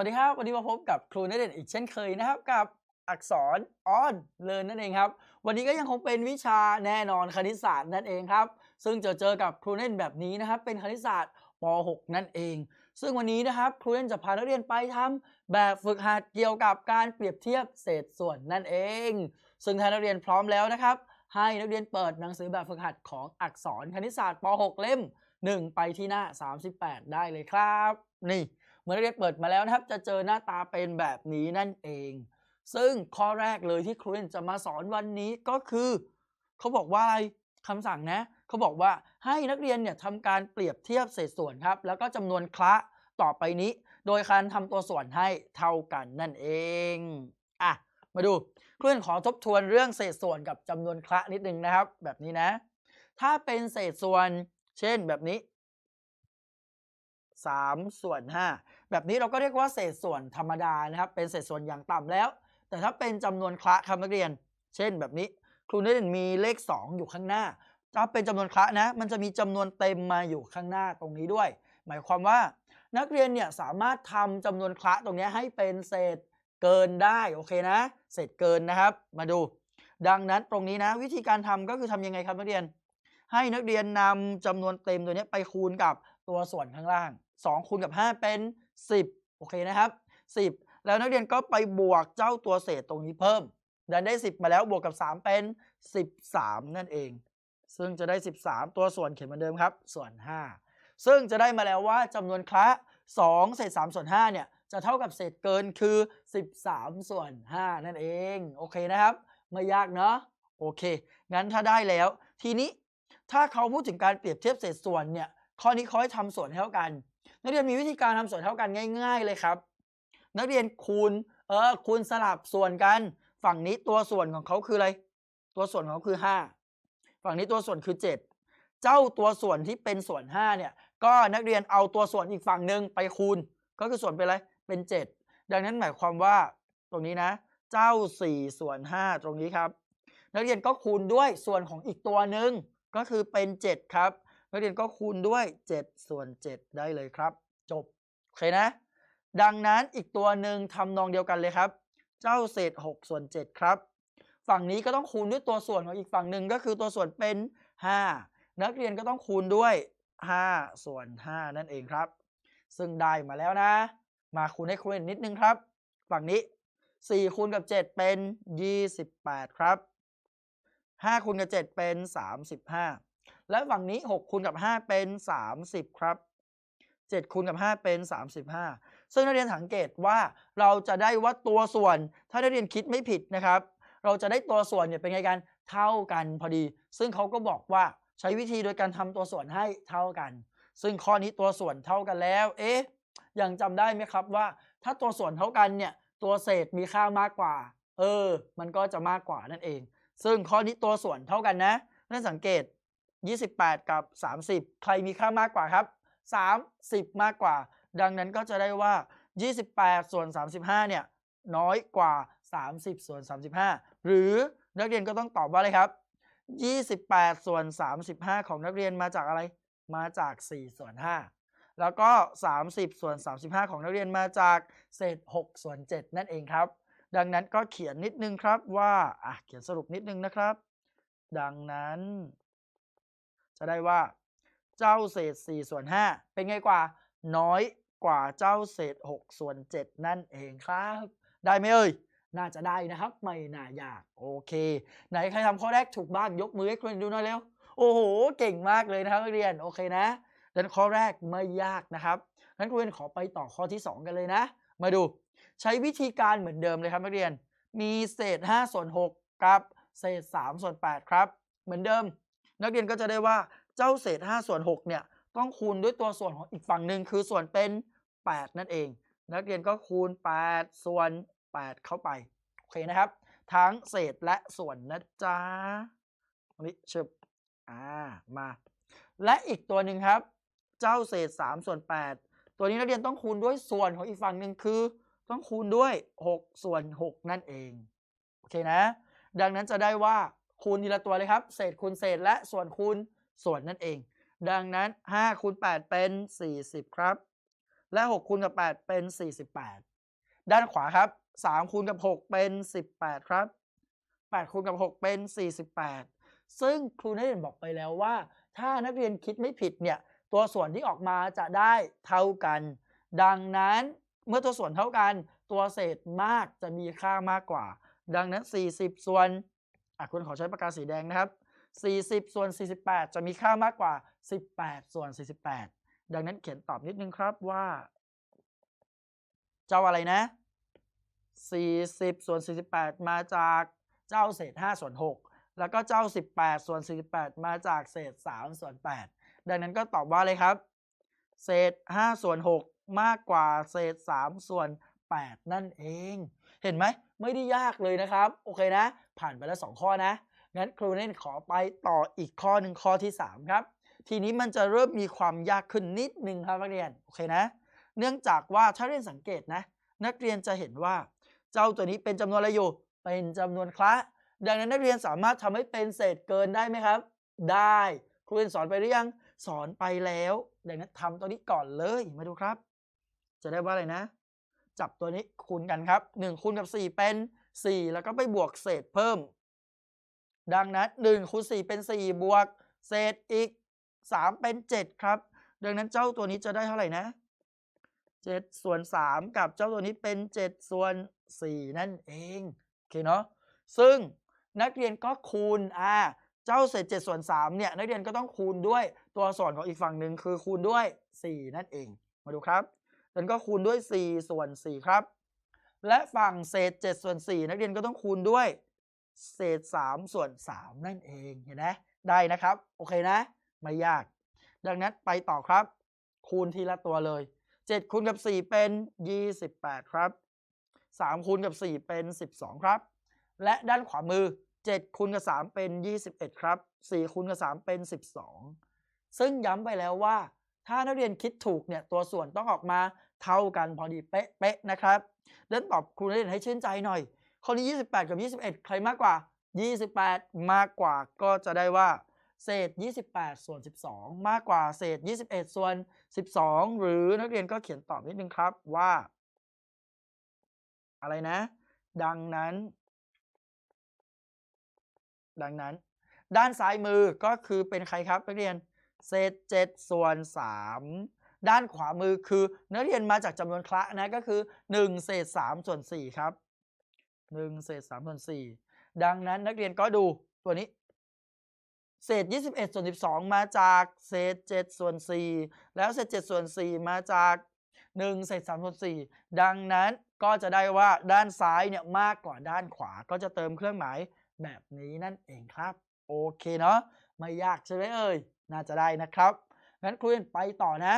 สวัสดีครับวันนี้มาพบกับครูณเดชน์อีกเช่นเคยนะครับกับอักษรออนเลินนั่นเองครับ วันนี้ก็ยังคงเป็นวิชาแน่นอนคณิตศาสตร์นั่นเองครับ ซึ่งจะเจอกับครูเล่นแบบนี้นะครับ เป็นคณิตศาสตร์ป .6 นั่นเอง ซึ่งวันนี้นะครับครูเล่นจะพานักเรียนไปทำแบบฝึกหัดเกี่ยวกับการเปรียบเทียบเศษส่วนนั่นเอง ซึ่งถ้านักเรียนพร้อมแล้วนะครับ ให้นักเรียนเปิดหนังสือแบบฝึกหัดของอักษรคณิตศาสตร์ป .6 เล่ม 1 ไปที่หน้า 38 ได้เลยครับ นี่ มื่อนักเรียนเปิดมาแล้วนะครับ จะเจอหน้าตาเป็นแบบนี้นั่นเอง ซึ่งข้อแรกเลยที่ครูเรนจะมาสอนวันนี้ก็คือ เขาบอกว่าอะไรคำสั่งนะเขาบอกว่าให้นักเรียนเนี่ยทำการเปรียบเทียบเศษส่วนครับ แล้วก็จำนวนคละต่อไปนี้ โดยการทำตัวส่วนให้เท่ากันนั่นเองอะมาดูครูเรนขอทบทวนเรื่องเศษส่วนกับจำนวนคละนิดนึงนะครับ แบบนี้นะ ถ้าเป็นเศษส่วน เช่นแบบนี้ 3 ส่วน 5 แบบนี้เราก็เรียกว่าเศษส่วนธรรมดานะครับ เป็นเศษส่วนอย่างต่ำแล้ว แต่ถ้าเป็นจำนวนคละครับนักเรียน เช่นแบบนี้ ครูนักเรียนมีเลข 2 อยู่ข้างหน้า ถ้าเป็นจำนวนคละนะ มันจะมีจำนวนเต็มมาอยู่ข้างหน้าตรงนี้ด้วย หมายความว่านักเรียนเนี่ยสามารถทำจำนวนคละตรงนี้ให้เป็นเศษเกินได้โอเคนะ เศษเกินนะครับ มาดู ดังนั้นตรงนี้นะ วิธีการทำก็คือทำยังไงครับนักเรียนให้นักเรียนนำจำนวนเต็มตัวนี้ไปคูณกับตัวส่วนข้างล่าง 2 คูณกับ 5 เป็น 10 โอเคนะครับ 10 แล้วนักเรียนก็ไปบวกเจ้าตัวเศษตรงนี้เพิ่มดันได้ 10 มาแล้วบวกกับ 3 เป็น 13 นั่นเอง ซึ่งจะได้ 13 ตัวส่วนเขียนเหมือนเดิมครับ ส่วน 5 ซึ่งจะได้มาแล้วว่าจำนวนคละ2เศษ3ส่วน5เนี่ยจะเท่ากับเศษเกินคือ 13 ส่วน 5 นั่นเอง โอเคนะครับ ไม่ยากเนาะโอเค งั้นถ้าได้แล้ว ทีนี้ถ้าเขาพูดถึงการเปรียบเทียบเศษส่วนเนี่ยข้อนี้เขาให้ทำส่วนเท่ากัน นักเรียนมีวิธีการทำส่วนเท่ากันง่าย ๆ เลยครับ นักเรียนคูณเออคูณสลับส่วนกัน ฝั่งนี้ตัวส่วนของเขาคืออะไร ตัวส่วนของเขาคือ 5 ฝั่งนี้ตัวส่วนคือ 7 เจ้าตัวส่วนที่เป็นส่วน5เนี่ยก็นักเรียนเอาตัวส่วนอีกฝั่งหนึ่งไปคูณ ก็คือส่วนเป็นอะไรเป็น 7 ดังนั้นหมายความว่าตรงนี้นะ เจ้า 4 ส่วน 5 ตรงนี้ครับ นักเรียนก็คูณด้วยส่วนของอีกตัวหนึ่งก็คือเป็น 7 ครับ นักเรียนก็คูณด้วย 7 ส่วน 7 ได้เลยครับ จบโอเคนะ ดังนั้นอีกตัวหนึ่งทำนองเดียวกันเลยครับ เจ้าเศษ 6 ส่วน 7 ครับ ฝั่งนี้ก็ต้องคูณด้วยตัวส่วนของอีกฝั่งหนึ่งก็คือตัวส่วนเป็น 5 นักเรียนก็ต้องคูณด้วย 5 ส่วน 5 นั่นเองครับ ซึ่งได้มาแล้วนะ มาคูณให้ครูเห็นนิดนึงครับ ฝั่งนี้4คูณกับ 7 เป็น 28 ครับ5คูณกับ 7 เป็น 35 และฝั่งนี้6คูณกับ 5 เป็น 30 ครับ7คูณกับ 5 เป็น 35 ซึ่งนักเรียนสังเกตว่าเราจะได้ว่าตัวส่วนถ้านักเรียนคิดไม่ผิดนะครับ เราจะได้ตัวส่วนเนี่ยเป็นไงกันเท่ากันพอดี ซึ่งเขาก็บอกว่าใช้วิธีโดยการทำตัวส่วนให้เท่ากัน ซึ่งข้อนี้ตัวส่วนเท่ากันแล้ว เอ๊ะยังจำได้ไหมครับว่า ถ้าตัวส่วนเท่ากันเนี่ยตัวเศษมีค่ามากกว่า เออ มันก็จะมากกว่านั่นเอง ซึ่งข้อนี้ตัวส่วนเท่ากันนะนั่นสังเกต 28 กับ 30 ใครมีค่ามากกว่าครับ 30 มากกว่า ดังนั้นก็จะได้ว่า 28 ส่วน 35 เนี่ย น้อยกว่า 30 ส่วน 35 หรือนักเรียนก็ต้องตอบว่าอะไรครับ 28 ส่วน 35 ของนักเรียนมาจากอะไร มาจาก 4 ส่วน 5 แล้วก็ 30 ส่วน 35 ของนักเรียนมาจากเศษ 6 ส่วน 7 นั่นเองครับ ดังนั้นก็เขียนนิดนึงครับว่าอะเขียนสรุปนิดนึงนะครับ ดังนั้น จะได้ว่า เจ้าเศษ4ส่วน5เป็นไงกว่า น้อยกว่าเจ้าเศษ6ส่วน7นั่นเองครับ ได้ไหมเอ่ยน่าจะได้นะครับ ไม่น่ายากโอเค ไหนใครทำข้อแรกถูกบ้างยกมือให้ครูดูหน่อยเร็วโอ้โห เก่งมากเลยนะครับนักเรียนโอเคนะดังนั้นข้อแรกไม่ยากนะครับงั้นเรียนขอไปต่อข้อที่ 2 กันเลยนะ มาดู ใช้วิธีการเหมือนเดิมเลยครับนักเรียน มีเศษ5ส่วน6กับเศษ3ส่วน8ครับ เหมือนเดิม นักเรียนก็จะได้ว่า เจ้าเศษ5ส่วน6เนี่ยต้องคูณด้วยตัวส่วนของอีกฝั่งหนึ่งคือส่วนเป็น 8 นั่นเอง นักเรียนก็คูณ 8 ส่วน 8 เข้าไป โอเคนะครับ ทั้งเศษและส่วนนะจ๊ะอันนี้ชึบอ่ามา และอีกตัวหนึ่งครับ เจ้าเศษ 3 ส่วน 8 ตัวนี้นักเรียนต้องคูณด้วยส่วนของอีกฝั่งหนึ่งคือ ต้องคูณด้วย 6 ส่วน 6 นั่นเอง โอเคนะ ดังนั้นจะได้ว่าคูณทีละตัวเลยครับ เศษคูณเศษและส่วนคูณ ส่วนนั่นเอง ดังนั้น5คูณ8เป็น 40 ครับ และ6คูณกับ 8 เป็น 48 ด้านขวาครับ3คูณกับ 6 เป็น 18 ครับ 8คูณกับ 6 เป็น 48 ซึ่งครูนักเรียนบอกไปแล้วว่า ถ้านักเรียนคิดไม่ผิดเนี่ยตัวส่วนที่ออกมาจะได้เท่ากัน ดังนั้นเมื่อตัวส่วนเท่ากัน ตัวเศษมากจะมีค่ามากกว่า ดังนั้น 40 ส่วนอะคุณขอใช้ปากกาสีแดงนะครับ 40 ส่วน 48 จะมีค่ามากกว่า 18 ส่วน 48 ดังนั้นเขียนตอบนิดนึงครับว่า เจ้าอะไรนะ 40 ส่วน 48 มาจากเจ้าเศษ 5 ส่วน 6 แล้วก็เจ้า 18 ส่วน 48 มาจากเศษ 3 ส่วน 8 ดังนั้นก็ตอบว่าเลยครับ เศษ 5 ส่วน 6 มากกว่าเศษ 3 ส่วน 8 นั่นเอง เห็นไหม ไม่ได้ยากเลยนะครับ โอเคนะ ผ่านไปแล้ว 2 ข้อนะ งั้นครูเน่นขอไปต่ออีกข้อหนึ่งข้อที่ 3 ครับ ทีนี้มันจะเริ่มมีความยากขึ้นนิดนึงครับนักเรียนโอเคนะ เนื่องจากว่าถ้าเรียนสังเกตนะ นักเรียนจะเห็นว่า เจ้าตัวนี้เป็นจำนวนอะไรอยู่ เป็นจำนวนคละดังนั้นนักเรียนสามารถทำให้เป็นเศษเกินได้ไหมครับ ได้ครูเรียนสอนไปหรือยังสอนไปแล้ว ดังนั้นทำตัวนี้ก่อนเลยมาดูครับ จะได้ว่าอะไรนะ จับตัวนี้คูณกันครับ1คูณกับ 4 เป็น 4 แล้วก็ไปบวกเศษเพิ่ม ดังนั้น1คูณ4เป็น 4 บวก เศษอีก 3 เป็น 7 ครับ ดังนั้นเจ้าตัวนี้จะได้เท่าไหร่นะ 7 ส่วน 3 กับเจ้าตัวนี้เป็น 7 ส่วน 4 นั่นเองโอเคเนาะซึ่งนักเรียนก็คูณอ่าเจ้าเศษ 7 ส่วน 3 เนี่ย นักเรียนก็ต้องคูณด้วยตัวส่วนของอีกฝั่งหนึ่งคือคูณด้วย 4 นั่นเอง มาดูครับดังนั้นก็คูณด้วย 4 ส่วน 4 ครับ และฝั่งเศษ 7 ส่วน 4 นักเรียนก็ต้องคูณด้วย เศษ 3 ส่วน 3 นั่นเองเห็นไหมได้นะครับ โอเคนะ ไม่ยาก ดังนั้นไปต่อครับ คูณทีละตัวเลย 7 คูณกับ 4 เป็น 28 ครับ 3 คูณกับ 4 เป็น 12 ครับ และด้านขวามือ 7 คูณกับ 3 เป็น 21 ครับ 4 คูณกับ 3 เป็น 12 ซึ่งย้ำไปแล้วว่า ถ้านักเรียนคิดถูกเนี่ยตัวส่วนต้องออกมาเท่ากันพอดีเป๊ะๆนะครับเดินตอบครูนักเรียนให้ชื่นใจหน่อย ข้อนี้ 28 กับ 21 ใครมากกว่า 28 มากกว่าก็จะได้ว่า เศษ 28 ส่วน 12 มากกว่าเศษ 21 ส่วน 12 หรือนักเรียนก็เขียนตอบนิดนึงครับว่า อะไรนะ ดังนั้น ดังนั้น ด้านซ้ายมือก็คือเป็นใครครับนักเรียน เศษ 7 ส่วน 3ด้านขวามือคือนักเรียนมาจากจำนวนคละนะก็คือ 1 เศษ 3 ส่วน 4 ครับ 1เศษ3ส่วน4ดังนั้นนักเรียนก็ดูตัวนี้ เศษ 21 ส่วน 12 มาจากเศษ 7 ส่วน 4 แล้วเศษ 7 ส่วน 4 มาจาก 1 เศษ3ส่วน4ดังนั้นก็จะได้ว่าด้านซ้ายเนี่ยมากกว่าด้านขวาก็จะเติมเครื่องหมายแบบนี้นั่นเองครับ โอเคเนาะไม่ยากใช่ไหมเอ่ยน่าจะได้นะครับงั้นครูเรียนไปต่อนะ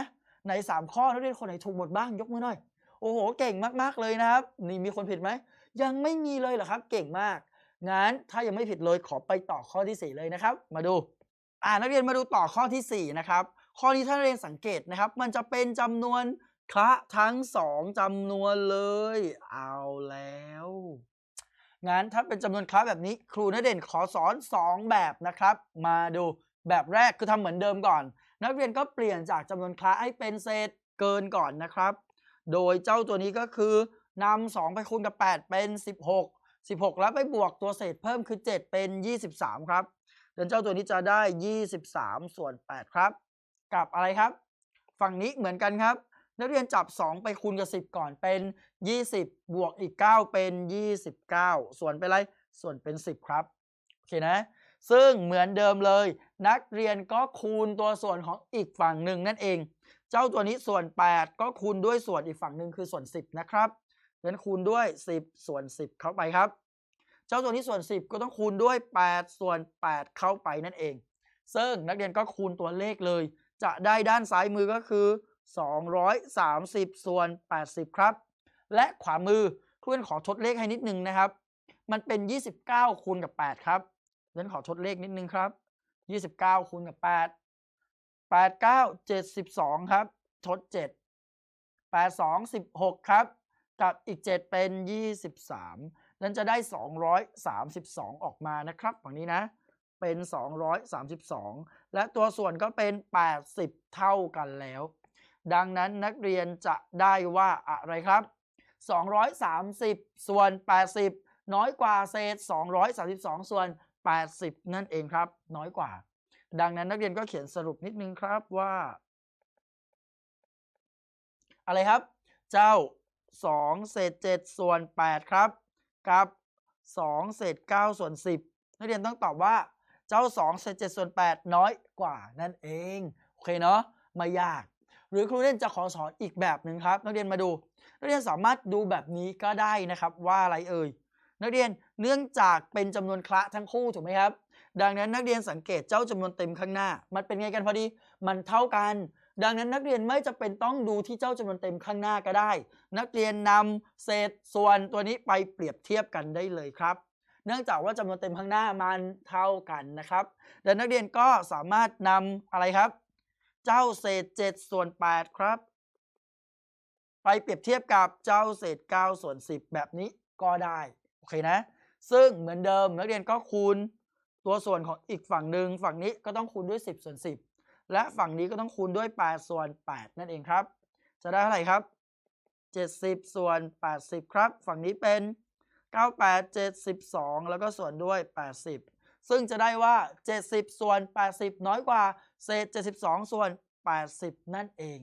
ใน 3 ข้อนักเรียนคนไหนถูกหมดบ้างยกมือหน่อย โอ้โห เก่งมากๆเลยนะครับ นี่มีคนผิดไหม ยังไม่มีเลยเหรอครับ เก่งมาก งั้นถ้ายังไม่ผิดเลยขอไปต่อข้อที่ 4 เลยนะครับ มาดู อ่านักเรียนมาดูต่อข้อที่ 4 นะครับ ข้อนี้ถ้านเรียนสังเกตนะครับ มันจะเป็นจำนวนคละทั้ง 2จำนวนเลย เอาแล้ว งั้นถ้าเป็นจำนวนคละแบบนี้ ครูนเด่นขอสอน 2 แบบนะครับ มาดูแบบแรกคือทำเหมือนเดิมก่อน นักเรียนก็เปลี่ยนจากจำนวนคละให้เป็นเศษเกินก่อนนะครับ โดยเจ้าตัวนี้ก็คือนำ2ไปคูณกับ 8 เป็น 16 16 แล้วไปบวกตัวเศษเพิ่มคือ 7 เป็น 23 ครับเดินเจ้าตัวนี้จะได้ 23 ส่วน 8 ครับ กับอะไรครับ ฝั่งนี้เหมือนกันครับ นักเรียนจับ 2 ไปคูณกับ 10 ก่อนเป็น 20 บวกอีก 9 เป็น 29 ส่วนเป็นอะไร ส่วนเป็น 10 ครับ โอเคนะ ซึ่งเหมือนเดิมเลย นักเรียนก็คูณตัวส่วนของอีกฝั่งหนึ่งนั่นเอง เจ้าตัวนี้ส่วน 8 ก็คูณด้วยส่วนอีกฝั่งหนึ่งคือส่วน 10 นะครับงั้นคูณด้วย 10 ส่วน 10 เข้าไปครับ เจ้าตัวนี้ส่วน 10 ก็ต้องคูณด้วย 8 ส่วน 8 เข้าไปนั่นเอง ซึ่งนักเรียนก็คูณตัวเลขเลย จะได้ด้านซ้ายมือก็คือ 230 ส่วน 80 ครับ และขวามือเพื่อนขอทดเลขให้นิดนึงนะครับ มันเป็น 29คูณกับ 8 ครับเพื่อนขอทดเลขนิดนึงครับ 29คูณกับ 8 แปดเก้าเจ็ดสิบสองครับชดเจ็ดแปดสองสิบหกครับ กับอีกเจ็ดเป็นยี่สิบสามนั้นจะได้สองร้อยสามสิบสองออกมานะครับฝั่งนี้นะเป็นสองร้อยสามสิบสองและตัวส่วนก็เป็นแปดสิบเท่ากันแล้ว ดังนั้นนักเรียนจะได้ว่าอะไรครับ 230 ส่วน 80 น้อยกว่าเศษ 232 ส่วน 80 นั่นเองครับ น้อยกว่า ดังนั้นนักเรียนก็เขียนสรุปนิดนึงครับว่า อะไรครับ เจ้า 2 เศษ 7 ส่วน 8 ครับ กับ 2 เศษ 9 ส่วน 10 นักเรียนต้องตอบว่า เจ้า 2 เศษ 7 ส่วน 8 น้อยกว่านั่นเอง โอเคเนาะไม่ยาก หรือครูเล่นจะขอสอนอีกแบบหนึ่งครับ นักเรียนมาดู นักเรียนสามารถดูแบบนี้ก็ได้นะครับว่าอะไรเอ่ยนักเรียนเนื่องจากเป็นจำนวนคละทั้งคู่ถูกไหมครับ ดังนั้นนักเรียนสังเกตเจ้าจำนวนเต็มข้างหน้า มันเป็นไงกันพอดี มันเท่ากัน ดังนั้นนักเรียนไม่จะเป็นต้องดูที่เจ้าจำนวนเต็มข้างหน้าก็ได้ นักเรียนนำเศษส่วนตัวนี้ไปเปรียบเทียบกันได้เลยครับ เนื่องจากว่าจำนวนเต็มข้างหน้ามันเท่ากันนะครับดังนักเรียนก็สามารถนำอะไรครับ เจ้าเศษ7ส่วน8ครับ ไปเปรียบเทียบกับเจ้าเศษ9ส่วน10 แบบนี้ก็ได้โอเคนะ ซึ่งเหมือนเดิมนักเรียนก็คูณ ตัวส่วนของอีกฝั่งหนึ่งฝั่งนี้ก็ต้องคูณด้วย 10 ส่วน 10 และฝั่งนี้ก็ต้องคูณด้วย 8 ส่วน 8 นั่นเองครับ จะได้เท่าไหร่ครับ 70 ส่วน 80 ครับ ฝั่งนี้เป็น 98 72 แล้วก็ส่วนด้วย 80 ซึ่งจะได้ว่า 70 ส่วน 80 น้อยกว่า เศษ 72 ส่วน 80 นั่นเอง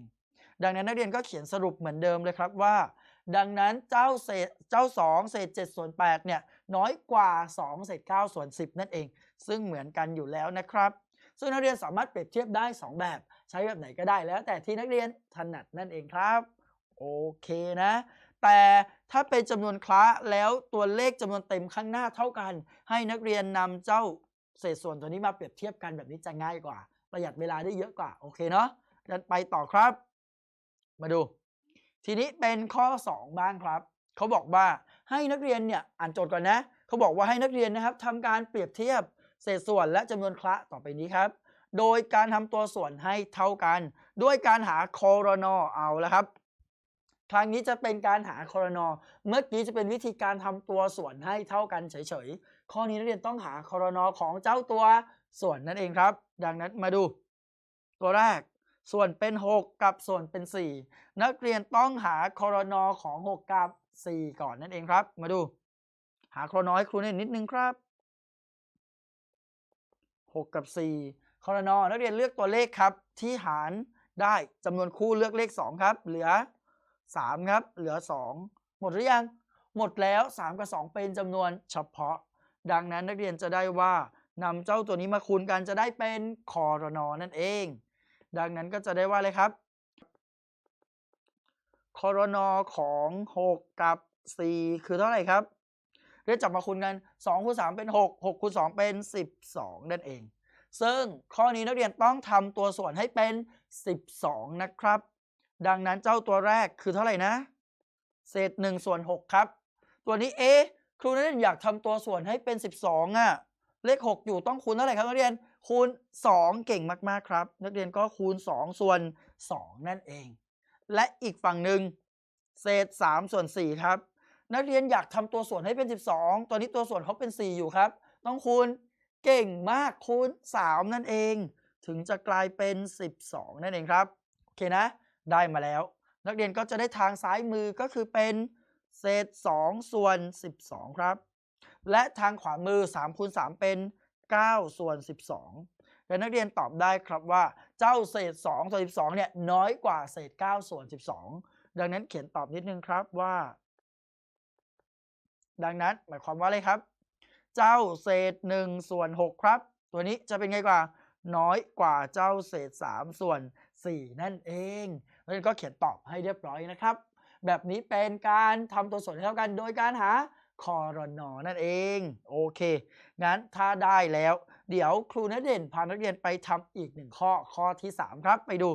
ดังนั้นนักเรียนก็เขียนสรุปเหมือนเดิมเลยครับว่า ดังนั้นเจ้าเศษเจ้า 2 เศษ 7 ส่วน 8 เนี่ย น้อยกว่า 2 เศษ 9 ส่วน 10 นั่นเอง ซึ่งเหมือนกันอยู่แล้วนะครับ ซึ่งนักเรียนสามารถเปรียบเทียบได้ 2 แบบ ใช้แบบไหนก็ได้แล้วแต่ที่นักเรียนถนัดนั่นเองครับโอเคนะ แต่ถ้าเป็นจำนวนคละแล้วตัวเลขจำนวนเต็มข้างหน้าเท่ากัน ให้นักเรียนนำเจ้าเศษส่วนตัวนี้มาเปรียบเทียบกันแบบนี้จะง่ายกว่า ประหยัดเวลาได้เยอะกว่า โอเคเนาะดันไปต่อครับ มาดู ทีนี้เป็นข้อ 2 บ้างครับ เขาบอกว่าให้นักเรียนเนี่ยอ่านโจทย์ก่อนนะ เขาบอกว่าให้นักเรียนนะครับทำการเปรียบเทียบ เศษส่วนและจำนวนคละต่อไปนี้ครับ โดยการทำตัวส่วนให้เท่ากัน ด้วยการหาโคโรนอเอาแล้วครับ ครั้งนี้จะเป็นการหาโคโรนอเมื่อกี้จะเป็นวิธีการทำตัวส่วนให้เท่ากันเฉยๆ ข้อนี้นักเรียนต้องหาโคโรนอของเจ้าตัวส่วนนั่นเองครับ ดังนั้นมาดู ตัวแรกส่วนเป็น 6 กับส่วนเป็น 4 นักเรียนต้องหาโคโรนอของ 6 กับ 4 ก่อนนั่นเองครับ มาดู หาโคโรนอให้ครูเน่นนิดนึงครับ 6 กับ4คโรนอนักเรียนเลือกตัวเลขครับ ที่หารได้จำนวนคู่เลือกเลข 2 ครับ เหลือ 3 ครับ เหลือ 2 หมดหรือยัง หมดแล้ว 3 กับ 2 เป็นจำนวนเฉพาะ ดังนั้นนักเรียนจะได้ว่านำเจ้าตัวนี้มาคูณกันจะได้เป็นคอรนอนั่นเอง ดังนั้นก็จะได้ว่าเลยครับคอรนอของ 6 กับ 4 คือเท่าไหร่ครับ กจับมาคูณกัน2คูณ3เป็น 6 6คูณ2เป็น 12 นั่นเอง ซึ่งข้อนี้นักเรียนต้องทำตัวส่วนให้เป็น 12 นะครับ ดังนั้นเจ้าตัวแรกคือเท่าไหร่นะ เศษ1ส่วน6ครับ ตัวนี้เอะครูนักเรียนอยากทำตัวส่วนให้เป็น 12 อะ เลข 6 อยู่ต้องคูณเท่าไหร่ครับนักเรียน คูณ 2 เก่งมากๆครับ นักเรียนก็คูณ 2 ส่วน 2 นั่นเอง และอีกฝั่งหนึ่งเศษ 3 ส่วน 4 ครับ นักเรียนอยากทำตัวส่วนให้เป็น 12ตัวนี้ตัวส่วนเขาเป็น 4 อยู่ครับ ต้องคูณเก่งมากคูณ 3 นั่นเอง ถึงจะกลายเป็น 12 นั่นเองครับ โอเคนะ ได้มาแล้ว นักเรียนก็จะได้ทางซ้ายมือก็คือเป็นเศษ 2 ส่วน 12 ครับ และทางขวามือ3คูณ3เป็น 9 ส่วน 12 และนักเรียนตอบได้ครับว่าเจ้าเศษ 2 ส่วน 12 เนี่ยน้อยกว่าเศษ 9 ส่วน 12 ดังนั้นเขียนตอบนิดนึงครับว่า ดังนั้นหมายความว่าอะไรครับ เจ้าเศษ1ส่วน6ครับ ตัวนี้จะเป็นไงกว่า น้อยกว่าเจ้าเศษ 3 ส่วน 4 นั่นเองนักเรียนก็เขียนตอบให้เรียบร้อยนะครับ แบบนี้เป็นการทำตัวส่วนให้เท่ากันโดยการหาคอรนอนั่นเอง โอเค งั้นถ้าได้แล้ว เดี๋ยวครูนักเรียนพานักเรียนไปทำอีกหนึ่งข้อข้อที่ 3 ครับไปดู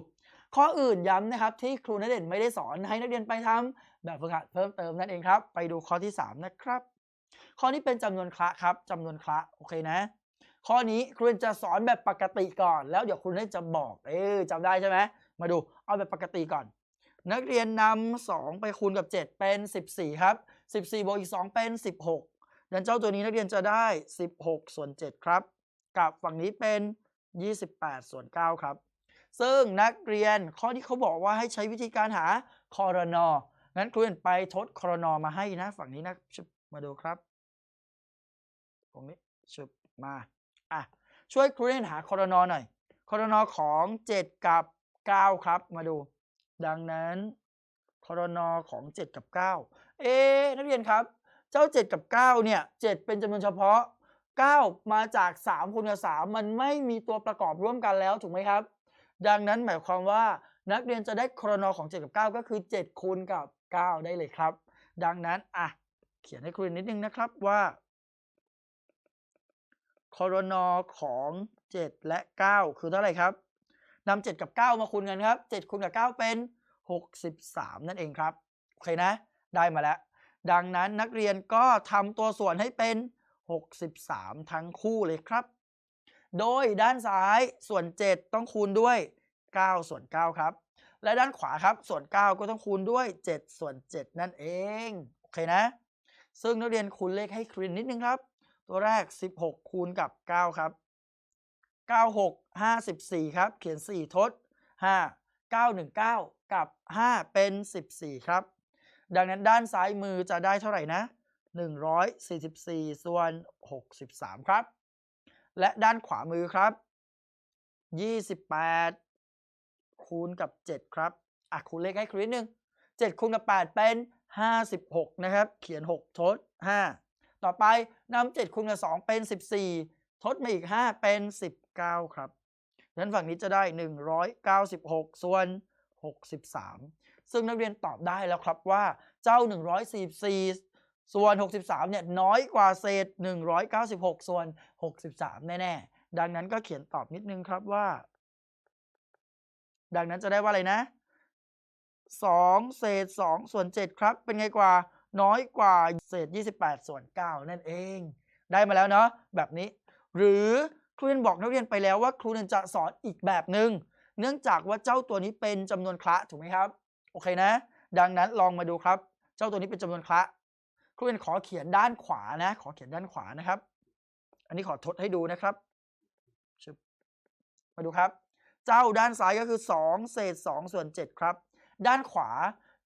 ข้ออื่นย้ำนะครับที่ครูนักเรียนไม่ได้สอนให้นักเรียนไปทำ แบบฝึกหัดเพิ่มเติมนั่นเองครับ ไปดูข้อที่ 3 นะครับ ข้อนี้เป็นจำนวนคละครับจำนวนคละโอเคนะ ข้อนี้ครูจะสอนแบบปกติก่อน แล้วเดี๋ยวครูจะบอก เออจำได้ใช่ไหมมาดูเอาแบบปกติก่อน นักเรียนนำ2ไปคูณกับ 7 เป็น 14 ครับ 14บวกอีก 2 เป็น 16ดังเจ้าตัวนี้นักเรียนจะได้ 16 ส่วน 7 ครับ กับฝั่งนี้เป็น 28 ส่วน 9 ครับ ซึ่งนักเรียนข้อที่เขาบอกว่าให้ใช้วิธีการหาคอรนอ งั้นครูเรียนไปทดครนอมาให้นะ ฝั่งนี้นะชึบมาดูครับตรงนี้ชึบมาอะช่วยครูเรียนหาคอรนอหน่อยคอรนอของ 7 กับ 9 ครับ มาดู ดังนั้นคอรนอของ 7 กับ 9 เอ๊นักเรียนครับ เจ้า 7 กับ 9 เนี่ย 7 เป็นจำนวนเฉพาะ 9 มาจาก 3คูณกับ 3 มันไม่มีตัวประกอบร่วมกันแล้ว ถูกไหมครับ ดังนั้นหมายความว่านักเรียนจะได้คอรนอของ 7 กับ 9 ก็คือ 7คูณกับ 9 ได้เลยครับ ดังนั้นอะเขียนให้ครูนิดนึงนะครับว่าคอรนอของ 7 และ 9 คือเท่าไหร่ครับนำ7กับ 9 มาคูณกันครับ 7คูณกับ 9 เป็น 63 นั่นเองครับ โอเคนะ ได้มาแล้ว ดังนั้นนักเรียนก็ทำตัวส่วนให้เป็น 63 ทั้งคู่เลยครับ โดยด้านซ้ายส่วน 7 ต้องคูณด้วย 9 ส่วน 9 ครับ และด้านขวาครับส่วน 9 ก็ต้องคูณด้วย 7 ส่วน 7 นั่นเองโอเคนะ ซึ่งนักเรียนคูณเลขให้ครินนิดนึงครับ ตัวแรก 16 คูณกับ 9 ครับ 9 6 54 ครับ เขียน 4 ทด 5 9 1 9 กับ 5 เป็น 14 ครับ ดังนั้นด้านซ้ายมือจะได้เท่าไหร่นะ 144 ส่วน 63 ครับ และด้านขวามือครับ 28 คูณกับ 7 ครับ อะคูณเลขให้ครูนิดนึง 7 คูณกับ 8 เป็น 56 นะครับ เขียน 6 ทด 5 ต่อไปนำ7คูณกับ 2 เป็น 14 ทดมาอีก 5 เป็น 19 ครับดังนั้นฝั่งนี้จะได้ 196 ส่วน 63 ซึ่งนักเรียนตอบได้แล้วครับว่าเจ้า 144ส่วน 63 เนี่ย น้อยกว่าเศษ 196 ส่วน 63 แน่ ๆ ดังนั้นก็เขียนตอบนิดนึงครับว่า ดังนั้นจะได้ว่าอะไรนะ 2 เศษ 2 ส่วน 7 ครับ เป็นไงกว่า น้อยกว่าเศษ 28 ส่วน 9 นั่นเอง ได้มาแล้วเนาะแบบนี้ หรือครูเรียนบอกนักเรียนไปแล้วว่าครูเรียนจะสอนอีกแบบหนึ่งเนื่องจากว่าเจ้าตัวนี้เป็นจำนวนคละถูกไหมครับ โอเคนะ ดังนั้นลองมาดูครับ เจ้าตัวนี้เป็นจำนวนคละครูเรียนขอเขียนด้านขวานะ ขอเขียนด้านขวานะครับ อันนี้ขอทดให้ดูนะครับมาดูครับ เจ้าด้านซ้ายก็คือ 2 เศษ 2 ส่วน 7 ครับ ด้านขวา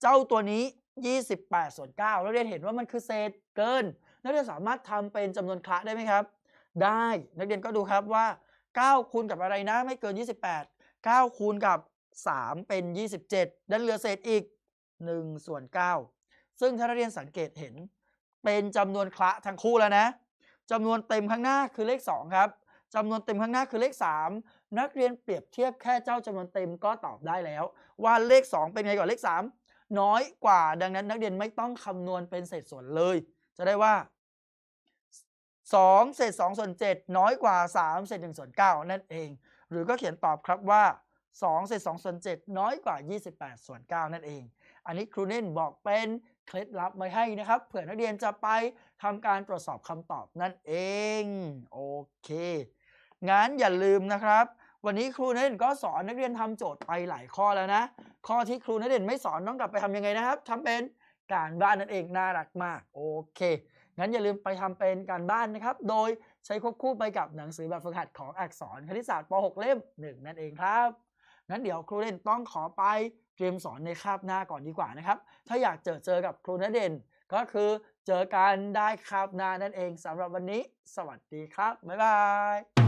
เจ้าตัวนี้ 28 ส่วน 9 แล้วเรียนเห็นว่ามันคือเศษเกิน นักเรียนสามารถทำเป็นจำนวนคละได้ไหมครับ ได้นักเรียนก็ดูครับว่า 9 คูณกับอะไรนะไม่เกิน 28 9 คูณกับ 3 เป็น 27 ด้านเหลือเศษอีก 1 ส่วน 9 ซึ่งถ้านักเรียนสังเกตเห็น เป็นจำนวนคละทั้งคู่แล้วนะจำนวนเต็มข้างหน้าคือเลข 2 ครับจำนวนเต็มข้างหน้าคือเลข 3 นักเรียนเปรียบเทียบแค่เจ้าจำนวนเต็มก็ตอบได้แล้ว ว่าเลข 2 เป็นไงกว่าเลข 3 น้อยกว่า ดังนั้นนักเรียนไม่ต้องคำนวณเป็นเศษส่วนเลย จะได้ว่า 2 เศษ 2 ส่วน 7 น้อยกว่า 3 เศษ1ส่วน 9 นั่นเอง หรือก็เขียนตอบครับว่า 2 เศษ 2 ส่วน 7 น้อยกว่า 28 ส่วน 9 นั่นเอง อันนี้ครูเน่นบอกเป็นเคล็ดลับไว้ให้นะครับเผื่อนักเรียนจะไปทำการตรวจสอบคำตอบนั่นเอง โอเค งั้นอย่าลืมนะครับ วันนี้ครูนักเรียนก็สอนนักเรียนทำโจทย์ไปหลายข้อแล้วนะ ข้อที่ครูนักเรียนไม่สอนต้องกลับไปทำยังไงนะครับทำเป็นการบ้านนั่นเองน่ารักมากโอเค งั้นอย่าลืมไปทำเป็นการบ้านนะครับ โดยใช้ควบคู่ไปกับหนังสือแบบฝึกหัดของอักษรคณิตศาสตร์ป .6 เล่ม1นั่นเองครับงั้นเดี๋ยวครูเด่นต้องขอไปเตรียมสอนในคาบหน้าก่อนดีกว่านะครับ ถ้าอยากเจอเจอกับครูณเด่นก็คือเจอกันได้คาบหน้านั่นเองสำหรับวันนี้ สวัสดีครับ บ๊ายบาย